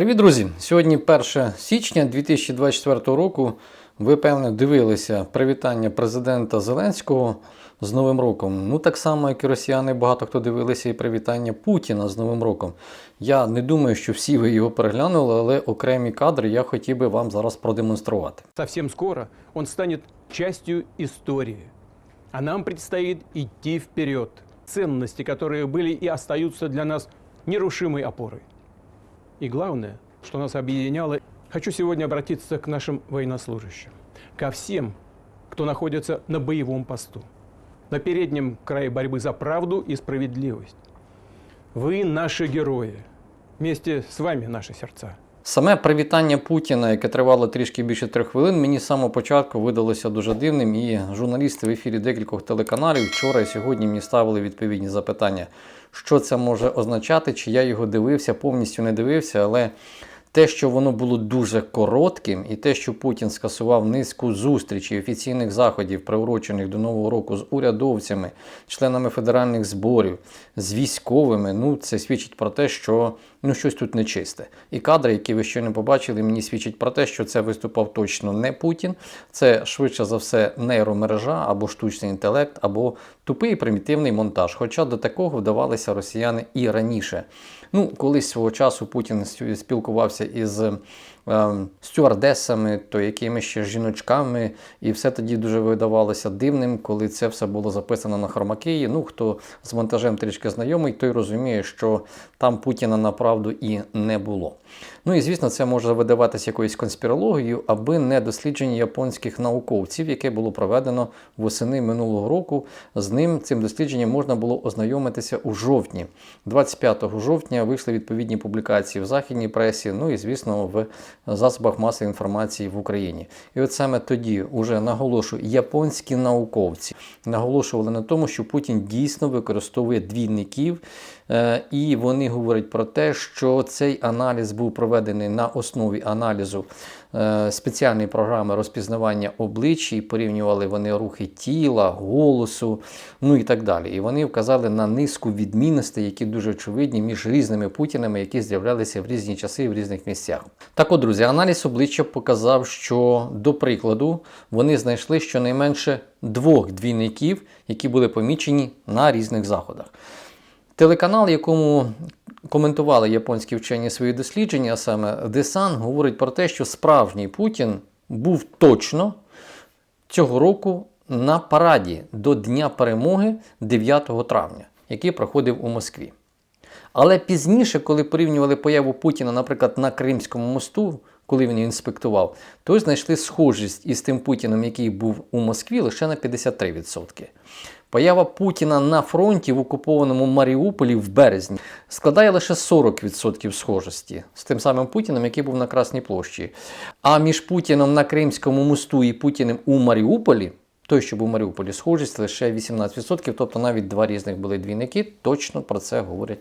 Привіт, друзі! Сьогодні 1 січня 2024 року. Ви, певне, дивилися привітання президента Зеленського з Новим роком. Ну, так само, як і росіяни, багато хто дивилися і привітання Путіна з Новим роком. Я не думаю, що всі ви його переглянули, але окремі кадри я хотів би вам зараз продемонструвати. Совсем скоро он станет частью истории. А нам предстоит идти вперед. Ценности, которые были и остаются для нас нерушимой опорой. И главное, что нас объединяло, хочу сегодня обратиться к нашим военнослужащим, ко всем, кто находится на боевом посту, на переднем крае борьбы за правду и справедливость. Вы наши герои. Вместе с вами наши сердца. Саме привітання Путіна, яке тривало трішки більше трьох хвилин, мені з самого початку видалося дуже дивним. І журналісти в ефірі декількох телеканалів вчора і сьогодні мені ставили відповідні запитання, що це може означати, чи я його дивився, повністю не дивився, але. Те, що воно було дуже коротким, і те, що Путін скасував низку зустрічей офіційних заходів, приурочених до Нового року з урядовцями, членами федеральних зборів, з військовими, ну це свідчить про те, що ну щось тут нечисте. І кадри, які ви ще не побачили, мені свідчать про те, що це виступав точно не Путін, це швидше за все нейромережа або штучний інтелект, або тупий примітивний монтаж. Хоча до такого вдавалися росіяни і раніше. Ну, колись свого часу Путін спілкувався із стюардесами, то якимись ще жіночками, і все тоді дуже видавалося дивним, коли це все було записано на хромакеї. Ну, хто з монтажем трішки знайомий, той розуміє, що там Путіна направду і не було. Ну і звісно, це може видаватися якоюсь конспірологією, аби не дослідження японських науковців, яке було проведено восени минулого року. З ним цим дослідженням можна було ознайомитися у жовтні. 25 жовтня вийшли відповідні публікації в західній пресі, ну і звісно, в засобах масової інформації в Україні. І от саме тоді, уже наголошую, японські науковці наголошували на тому, що Путін дійсно використовує двійників. Е, і вони говорять про те, що цей аналіз був проведений на основі аналізу е, спеціальної програми розпізнавання обличчя, і порівнювали вони рухи тіла, голосу, ну і так далі. І вони вказали на низку відмінностей, які дуже очевидні між різними путінами, які з'являлися в різні часи в різних місцях. Так от, друзі, аналіз обличчя показав, що до прикладу вони знайшли щонайменше двох двійників, які були помічені на різних заходах. Телеканал, якому коментували японські вчені свої дослідження, а саме Десан, говорить про те, що справжній Путін був точно цього року на параді до Дня перемоги 9 травня, який проходив у Москві. Але пізніше, коли порівнювали появу Путіна, наприклад, на Кримському мосту, коли він інспектував, то знайшли схожість із тим Путіном, який був у Москві, лише на 53%. Поява Путіна на фронті в окупованому Маріуполі в березні складає лише 40% схожості з тим самим Путіним, який був на Красній площі. А між Путіном на Кримському мосту і Путіним у Маріуполі, той, що був у Маріуполі, схожість лише 18%, тобто навіть два різних були двійники, точно про це говорять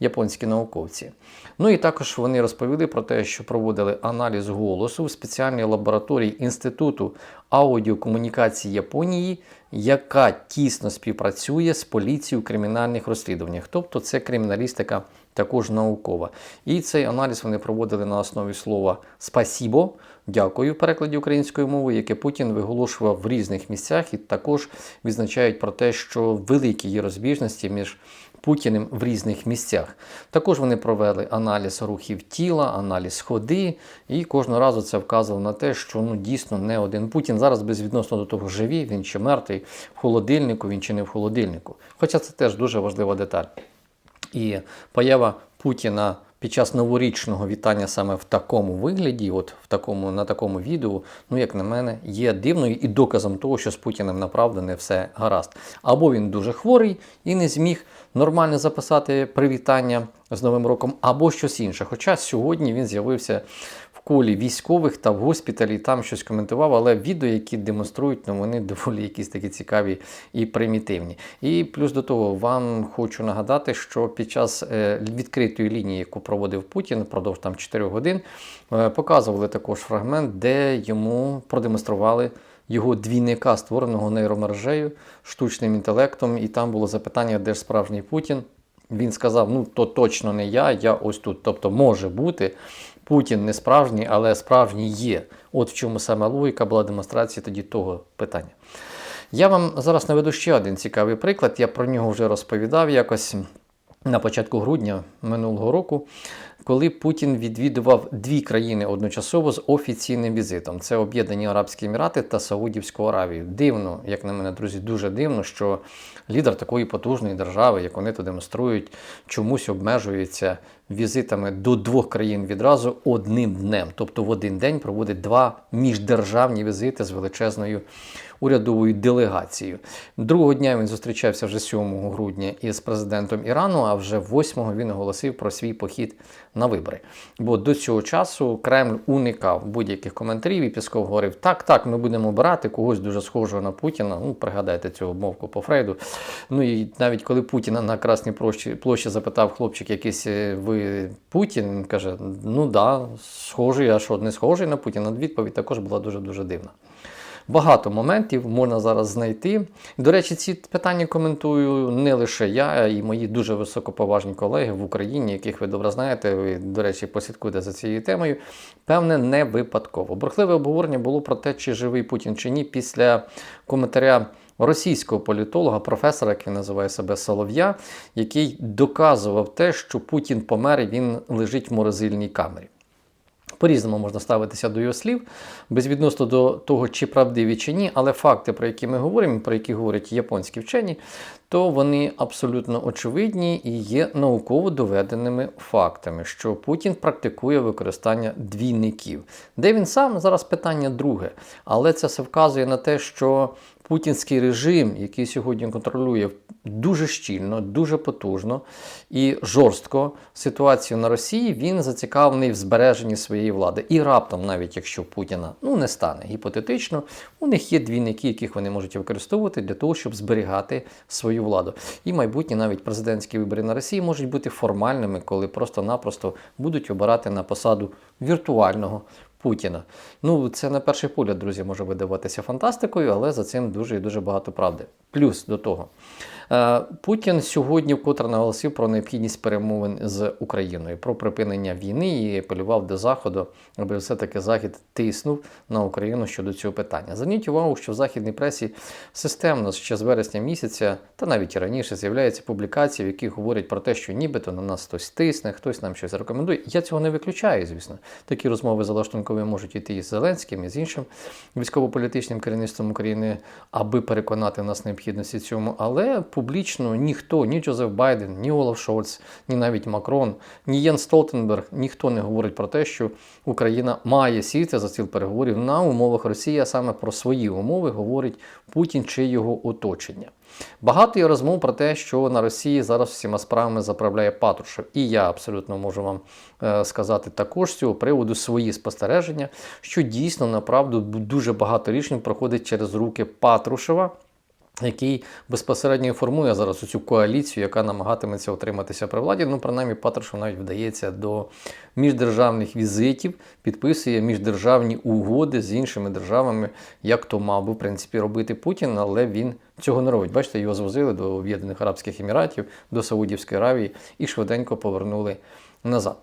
японські науковці. Ну і також вони розповіли про те, що проводили аналіз голосу в спеціальній лабораторії Інституту аудіокомунікації Японії, яка тісно співпрацює з поліцією у кримінальних розслідуваннях. Тобто це криміналістика також наукова. І цей аналіз вони проводили на основі слова спасібо, дякую в перекладі української мови, яке Путін виголошував в різних місцях, і також відзначають про те, що великі є розбіжності між Путіним в різних місцях. Також вони провели аналіз рухів тіла, аналіз ходи, і кожного разу це вказувало на те, що ну дійсно не один Путін зараз безвідносно до того живий, він чи мертвий в холодильнику, він чи не в холодильнику. Хоча це теж дуже важлива деталь. І поява Путіна під час новорічного вітання саме в такому вигляді, от в такому, на такому відео, ну, як на мене, є дивною і доказом того, що з Путіним направду не все гаразд. Або він дуже хворий і не зміг нормально записати привітання з Новим роком, або щось інше. Хоча сьогодні він з'явився колі військових та в госпіталі там щось коментував, але відео, які демонструють, ну вони доволі якісь такі цікаві і примітивні. І плюс до того, вам хочу нагадати, що під час е, відкритої лінії, яку проводив Путін впродовж там 4 годин, е, показували також фрагмент, де йому продемонстрували. Його двійника, створеного нейромережею, штучним інтелектом, і там було запитання, де ж справжній Путін. він сказав: ну то точно не я, я ось тут. Тобто може бути. Путін не справжній, але справжній є. От в чому саме логіка була демонстрації тоді того питання. Я вам зараз наведу ще один цікавий приклад. Я про нього вже розповідав якось на початку грудня минулого року, коли Путін відвідував дві країни одночасово з офіційним візитом: це Об'єднані Арабські Емірати та Саудівську Аравію. Дивно, як на мене, друзі, дуже дивно, що лідер такої потужної держави, як вони то демонструють, чомусь обмежується візитами до двох країн відразу одним днем. Тобто в один день проводить два міждержавні візити з величезною урядовою делегацією. Другого дня він зустрічався вже 7 грудня із президентом Ірану, а вже 8 він оголосив про свій похід на вибори. Бо до цього часу Кремль уникав будь-яких коментарів і Пісков говорив: так, так, ми будемо обирати когось дуже схожого на Путіна. Ну, пригадайте цю обмовку по Фрейду. Ну і навіть коли Путіна на Красній площі, площі запитав хлопчик, якийсь «Е, ви Путін, він каже: ну да, схожий, а що не схожий на Путіна. Відповідь також була дуже дуже дивна. Багато моментів можна зараз знайти. До речі, ці питання коментую не лише я, а й мої дуже високоповажні колеги в Україні, яких ви добре знаєте. Ви, до речі, послідкуйте за цією темою. Певне, не випадково. Бурхливе обговорення було про те, чи живий Путін чи ні, після коментаря. Російського політолога, професора, як він називає себе Солов'я, який доказував те, що Путін помер і він лежить в морозильній камері. По-різному можна ставитися до його слів, безвідносно до того, чи правдиві чи ні, але факти, про які ми говоримо, про які говорять японські вчені, то вони абсолютно очевидні і є науково доведеними фактами, що Путін практикує використання двійників. Де він сам зараз питання друге, але це все вказує на те, що путінський режим, який сьогодні контролює дуже щільно, дуже потужно і жорстко ситуацію на Росії, він зацікавлений в збереженні своєї влади. І раптом, навіть якщо Путіна ну не стане гіпотетично, у них є двійники, яких вони можуть використовувати для того, щоб зберігати свою владу. І майбутні навіть президентські вибори на Росії можуть бути формальними, коли просто-напросто будуть обирати на посаду віртуального. Путіна. Ну, це на перший погляд, друзі, може видаватися фантастикою, але за цим дуже і дуже багато правди. Плюс до того. Е, Путін сьогодні вкотре наголосив про необхідність перемовин з Україною, про припинення війни і апелював до Заходу, аби все-таки Захід тиснув на Україну щодо цього питання. Зверніть увагу, що в західній пресі системно ще з вересня місяця, та навіть і раніше, з'являються публікації, в яких говорять про те, що нібито на нас хтось тисне, хтось нам щось рекомендує. Я цього не виключаю, звісно. Такі розмови залаштункові можуть йти і з Зеленським, і з іншим військово-політичним керівництвом України, аби переконати нас необхідності цьому. Але публічно ніхто, ні Джозеф Байден, ні Олаф Шольц, ні навіть Макрон, ні Єн Столтенберг, ніхто не говорить про те, що Україна має сісти за стіл переговорів на умовах Росії, а саме про свої умови говорить Путін чи його оточення. Багато є розмов про те, що на Росії зараз всіма справами заправляє Патрушев. І я абсолютно можу вам е, сказати також з цього приводу свої спостереження, що дійсно направду дуже багато рішень проходить через руки Патрушева який безпосередньо формує зараз цю коаліцію, яка намагатиметься отриматися при владі. Ну, принаймні, Патрушев навіть вдається до міждержавних візитів, підписує міждержавні угоди з іншими державами, як то мав би в принципі робити Путін, але він цього не робить. Бачите, його звозили до Об'єднаних Арабських Еміратів, до Саудівської Аравії і швиденько повернули назад.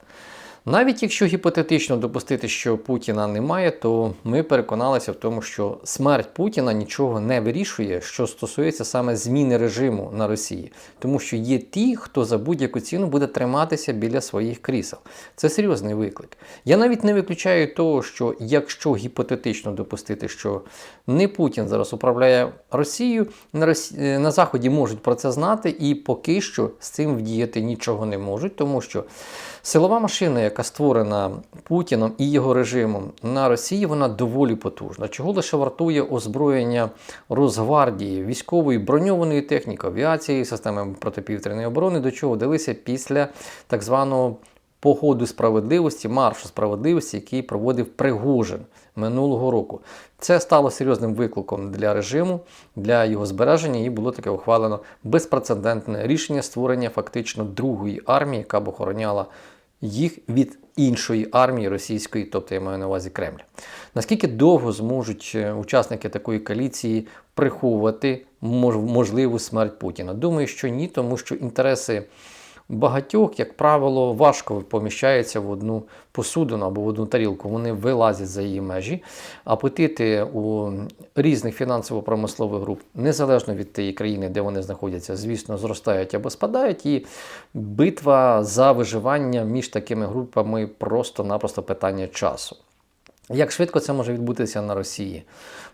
Навіть якщо гіпотетично допустити, що Путіна немає, то ми переконалися в тому, що смерть Путіна нічого не вирішує, що стосується саме зміни режиму на Росії, тому що є ті, хто за будь-яку ціну буде триматися біля своїх крісел. Це серйозний виклик. Я навіть не виключаю того, що якщо гіпотетично допустити, що не Путін зараз управляє Росією, на, Росі... на Заході можуть про це знати, і поки що з цим вдіяти нічого не можуть, тому що силова машина, яка створена Путіном і його режимом на Росії, вона доволі потужна. Чого лише вартує озброєння Росгвардії, військової броньованої техніки, авіації, системи протиповітряної оборони, до чого вдалися після так званого походу справедливості, маршу справедливості, який проводив Пригожин минулого року. Це стало серйозним викликом для режиму, для його збереження, і було таке ухвалено безпрецедентне рішення створення фактично другої армії, яка б охороняла їх від іншої армії російської, тобто я маю на увазі Кремля. Наскільки довго зможуть е, учасники такої коаліції приховувати можливу смерть Путіна? Думаю, що ні, тому що інтереси багатьох, як правило, важко поміщається в одну посудину або в одну тарілку. Вони вилазять за її межі. Апетити у різних фінансово-промислових груп, незалежно від тієї країни, де вони знаходяться, звісно, зростають або спадають. І битва за виживання між такими групами просто-напросто питання часу. Як швидко це може відбутися на Росії?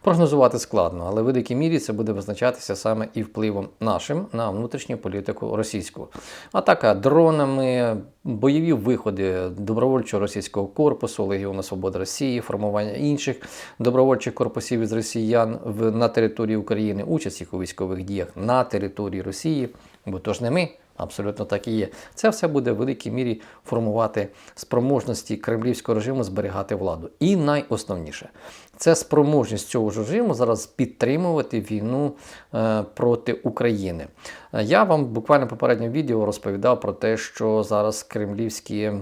Прогнозувати складно, але в великій мірі це буде визначатися саме і впливом нашим на внутрішню політику російську. Атака дронами, бойові виходи добровольчого російського корпусу, Легіону Свободи Росії, формування інших добровольчих корпусів із росіян в, на території України, участь їх у військових діях на території Росії, бо то ж не ми. Абсолютно так і є. Це все буде в великій мірі формувати спроможності кремлівського режиму зберігати владу. І найосновніше, це спроможність цього ж режиму зараз підтримувати війну е, проти України. Я вам буквально в попередньому відео розповідав про те, що зараз кремлівські. Е,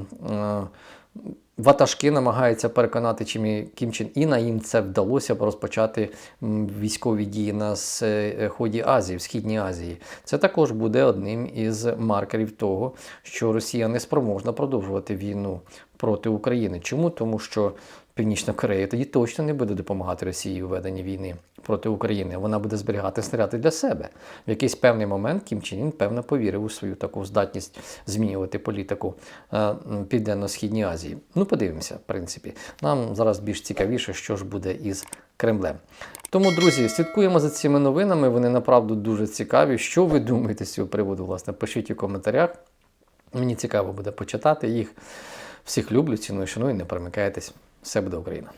Ватажки намагаються переконати Чимі Кім Чен Іна. Їм це вдалося розпочати військові дії на сході Азії, в Східній Азії. Це також буде одним із маркерів того, що Росія не спроможна продовжувати війну проти України. Чому? Тому що Північна Корея тоді точно не буде допомагати Росії у веденні війни проти України. Вона буде зберігати снаряди для себе. В якийсь певний момент Кім Чен Ін, певно, повірив у свою таку здатність змінювати політику е, Південно-Східній Азії. Ну, подивимося, в принципі. Нам зараз більш цікавіше, що ж буде із Кремлем. Тому, друзі, слідкуємо за цими новинами. Вони направду дуже цікаві. Що ви думаєте з цього приводу? Власне, пишіть у коментарях. Мені цікаво буде почитати їх. Всіх люблю, ціную, шаную, не перемикайтесь. Все буде Україна!